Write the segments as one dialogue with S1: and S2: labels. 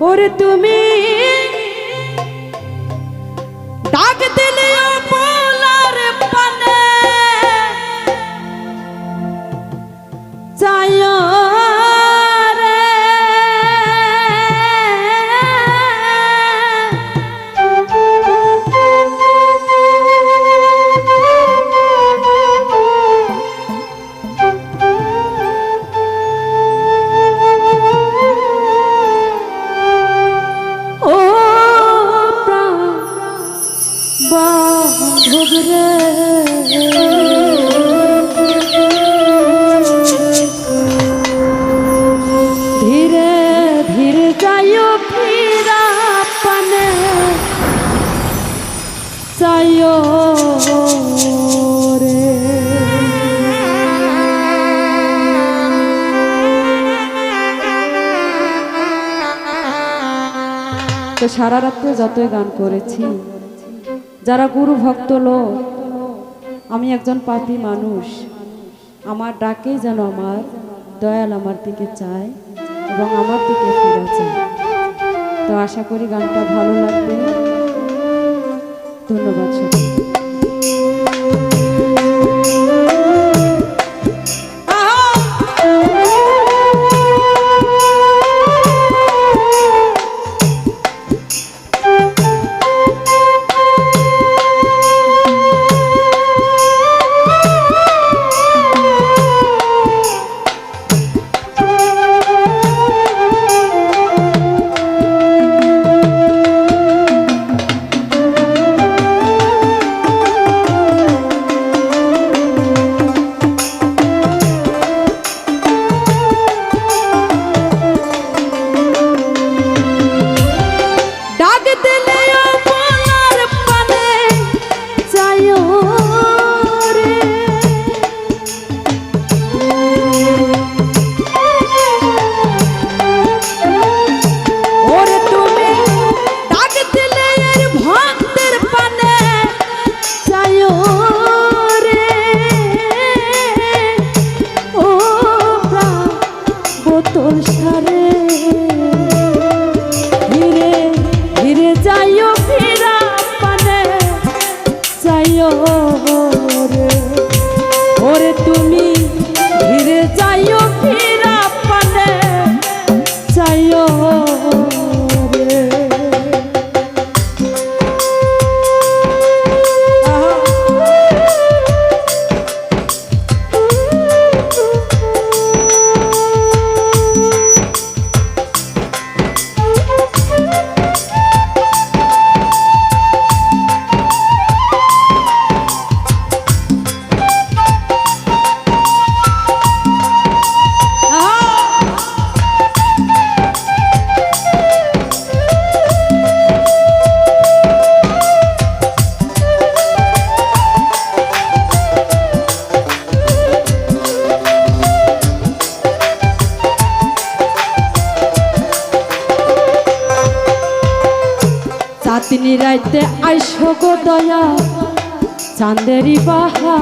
S1: ওরে তুমি ডাক দিলে তো সারা রাত্রে যতই গান করেছি। যারা গুরু ভক্ত লোক, আমি একজন পাপি মানুষ। আমার ডাকেই যেন আমার দয়াল আমার দিকে চায় এবং আমার দিকে ফিরে চায় তো আশা করি গানটা ভালো লাগবে। ধন্যবাদ সবাই রাইতে আইসো গো দয়া চান্দেরি বাহা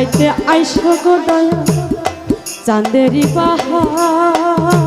S1: রাইতে আইস গো দয়া চাঁদেরি বাহা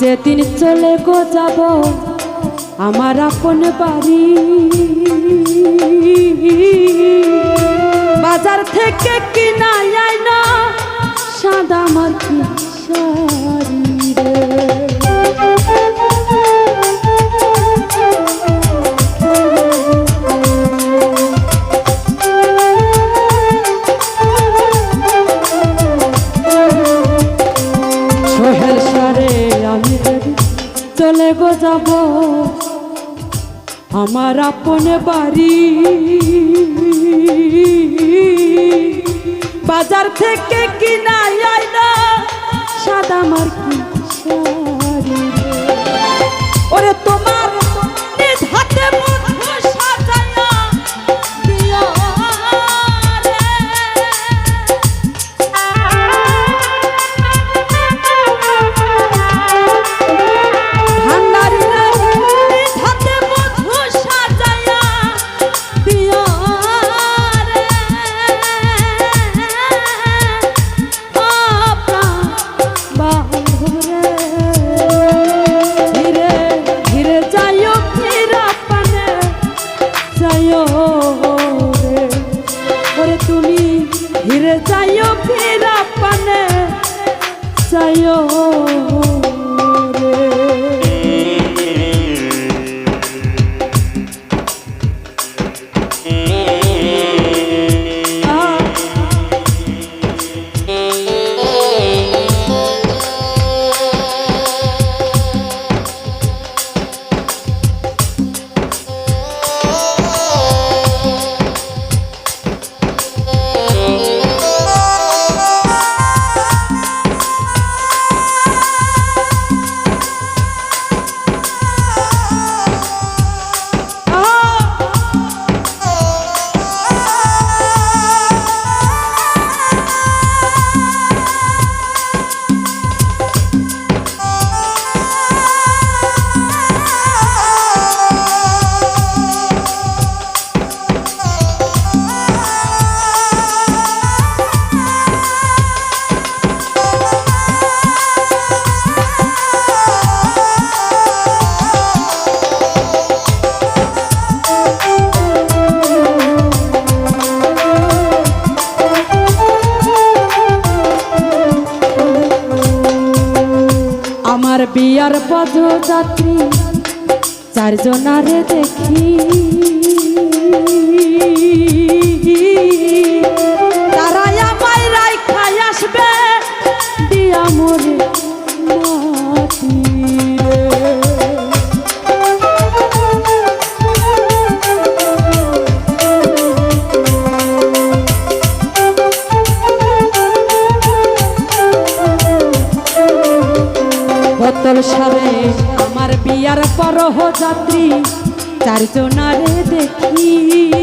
S1: যেদিন চলে গো যাব আমার আপন বাড়ি। বাজার থেকে কিনা যায় না সাদা মাটি চলে গো যাব। আমার আপনে বাড়ি। বাজার থেকে কিনা না সাদা মার্কি ওরে তোমার তুমি ধীরে চাইও ফেরা পানে যাইও বিয়ার পদযাত্রী চারজনারে দেখি। তারাই আমায় আসবে দিয়া মোরে চারজনারে দেখি।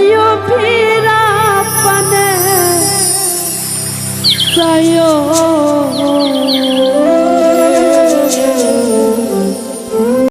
S1: যাইও ফিরা